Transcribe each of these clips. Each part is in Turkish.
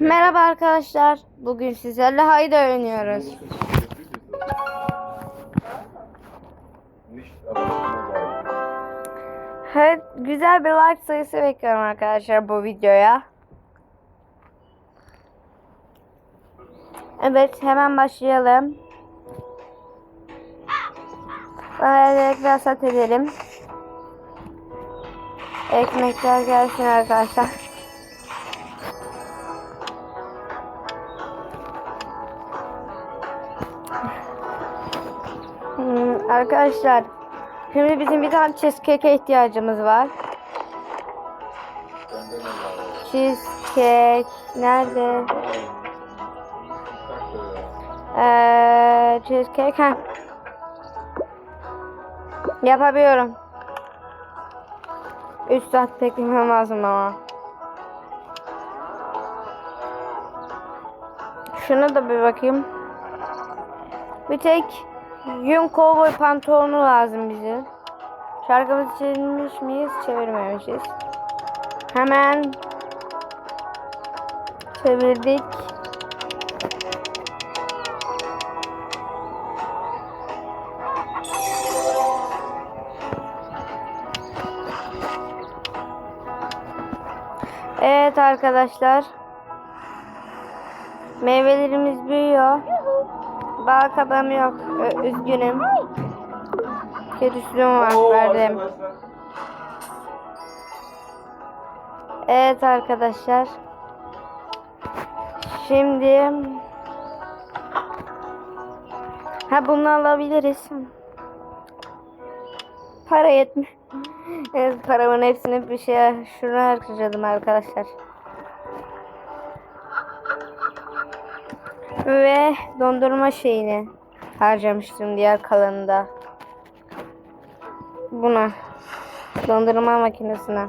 Merhaba arkadaşlar. Bugün sizlerle haydi oynuyoruz. Evet, güzel bir like sayısı bekliyorum arkadaşlar bu videoya. Evet, hemen başlayalım. Evet, biraz edelim. Ekmekler gelsin arkadaşlar. Hmm, arkadaşlar şimdi bizim bir tane cheesecake'e ihtiyacımız var. Cheesecake nerede? Ee, cheesecake ha. Yapabiliyorum. 3 saat beklemem lazım ama. Şuna da bir bakayım. Bir tek yün kovboy pantolonu lazım bize. Şarkımızı çevirmiş miyiz? Çevirmemişiz. Hemen çevirdik. Evet arkadaşlar. Meyvelerimiz büyüyor. Bal kabağım yok. Ö- üzgünüm. Kötüsülüğüm var. Verdim. Evet arkadaşlar. Şimdi Ha bunu alabiliriz. Para yetmi. Evet paramın hepsini bir şeye şuna harcadım arkadaşlar. Ve dondurma şeyini harcamıştım diğer kalanında. Buna. Dondurma makinesine.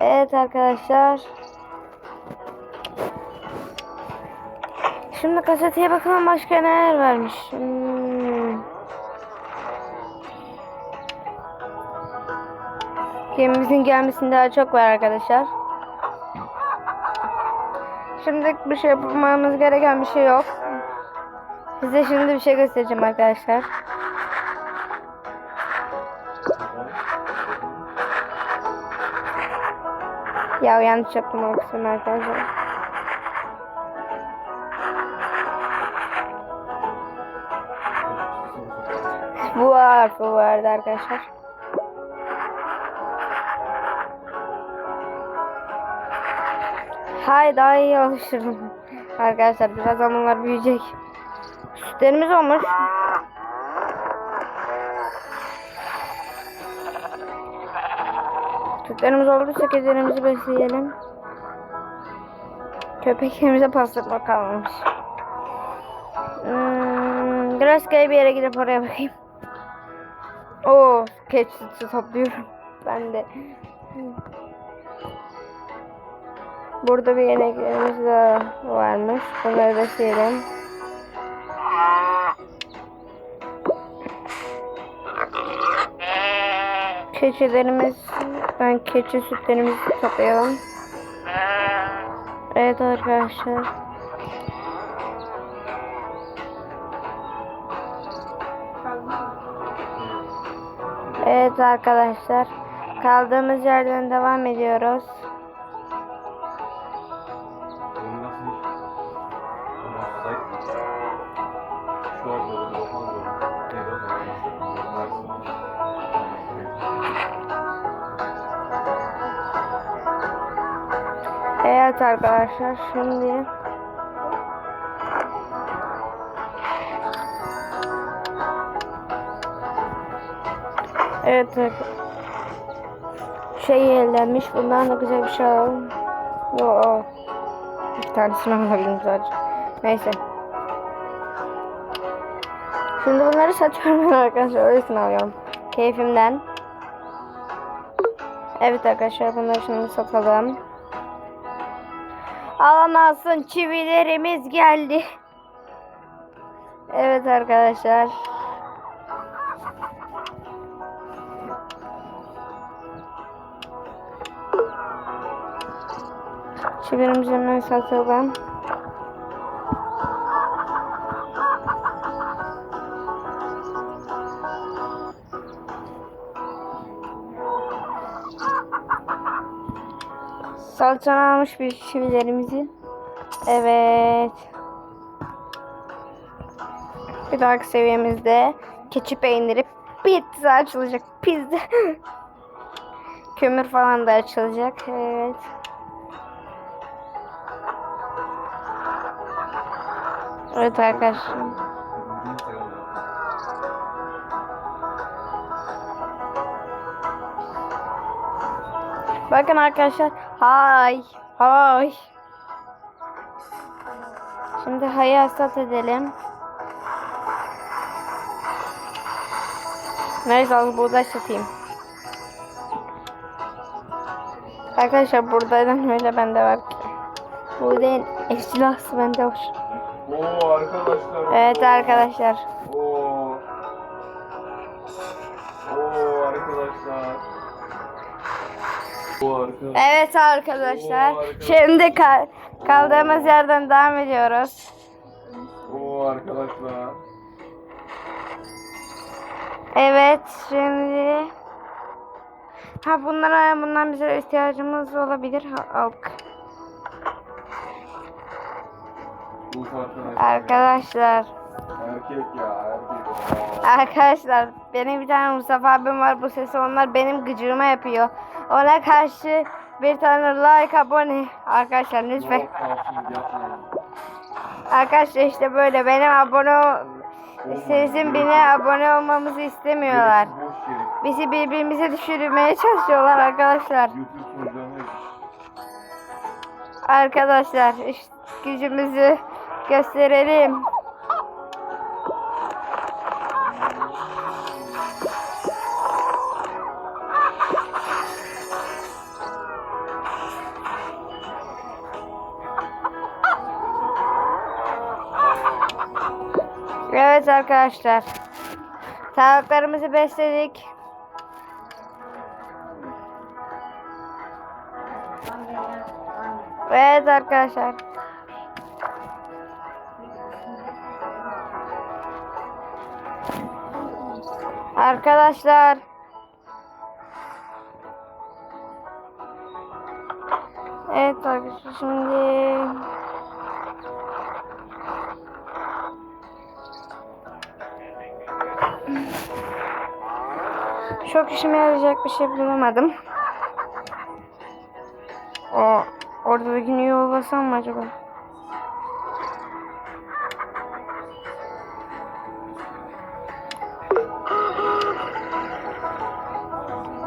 Evet arkadaşlar. Şimdi gazeteye bakalım başka neler varmış. Hmm. Gemimizin gelmesinde daha çok var arkadaşlar. Şimdi bir şey yapmamız gereken bir şey yok. Size şimdi bir şey göstereceğim arkadaşlar. Ya yanlış yaptım o kısmını arkadaşlar. Bu harfi vardı arkadaşlar. Hay daha iyi alışırım. Arkadaşlar birazdan onlar büyüyecek. Sütlerimiz olmuş. Sütlerimiz olduysa kedilerimizi besleyelim. Köpeklerimize pastırma kalmamış. Hmm, rastgele bir yere gidip oraya bakayım. Oo, keçi topluyorum. Ben de. Burada bir yeneklerimiz de varmış. Bunları da silelim. Keçilerimiz, ben keçi sütlerimizi toplayalım. Evet arkadaşlar. Evet arkadaşlar. Kaldığımız yerden devam ediyoruz. Evet arkadaşlar şimdi Evet. Şey ellenmiş. Bundan da güzel bir şey alalım. Yo. Bir tanesini alabildim sadece. Neyse. Şimdi bunları satıyorum arkadaşlar. Öylesine alıyorum. Keyfimden. Evet arkadaşlar bunları şimdi satalım. Alamazsın çivilerimiz geldi. Evet arkadaşlar. Çevirimize satalım. Salçanı almış bir çivilerimizi. Evet. Bir dahaki seviyemizde keçi peyniri pizza açılacak. Pizza. Kömür falan da açılacak. Evet. Evet arkadaşlar. Bakın arkadaşlar. Hay. Hay. Şimdi hayı hasat edelim. Neyse az buğday satayım. Arkadaşlar buğdaydan öyle bende var. Buğdayın estilası bende var. Oo arkadaşlar. Evet arkadaşlar. Evet arkadaşlar. Oo, arkadaşlar. Şimdi kal- kaldığımız yerden devam ediyoruz. Oo arkadaşlar. Evet şimdi Ha bunlara bundan bize ihtiyacımız olabilir. Ha, Alk. Bu arkadaşlar. Arkadaşlar. Erkek ya erkek. Arkadaşlar benim bir tane Mustafa abim var bu sesi onlar benim gıcığıma yapıyor. Ona karşı bir tane like abone. Arkadaşlar lütfen. Arkadaşlar işte böyle benim abone sizin bine abone olmamızı istemiyorlar. Bizi birbirimize düşürmeye çalışıyorlar arkadaşlar. Arkadaşlar işte gücümüzü gösterelim. Evet arkadaşlar. Tavuklarımızı besledik. Evet arkadaşlar. Arkadaşlar. Evet arkadaşlar şimdi çok işime yarayacak bir şey bulamadım. O oradakini yollasam mı acaba?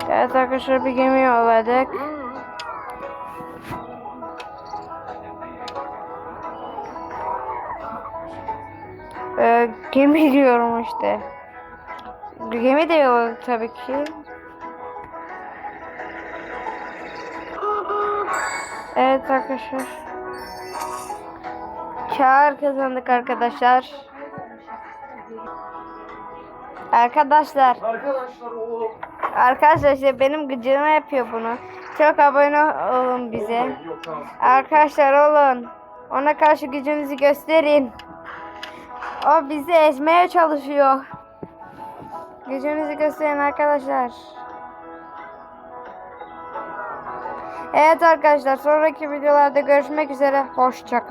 Evet arkadaşlar bir gemi yolladık. Ee, gemi diyorum işte. Gemi de yolladık tabii ki. Evet arkadaşlar. Kar kazandık arkadaşlar. Arkadaşlar. Arkadaşlar o. Arkadaşlar işte benim gıcığıma yapıyor bunu. Çok abone olun bize. Yok. Arkadaşlar olun. Ona karşı gücünüzü gösterin. O bizi ezmeye çalışıyor. Gücünüzü gösterin arkadaşlar. Evet arkadaşlar sonraki videolarda görüşmek üzere. Hoşçakalın.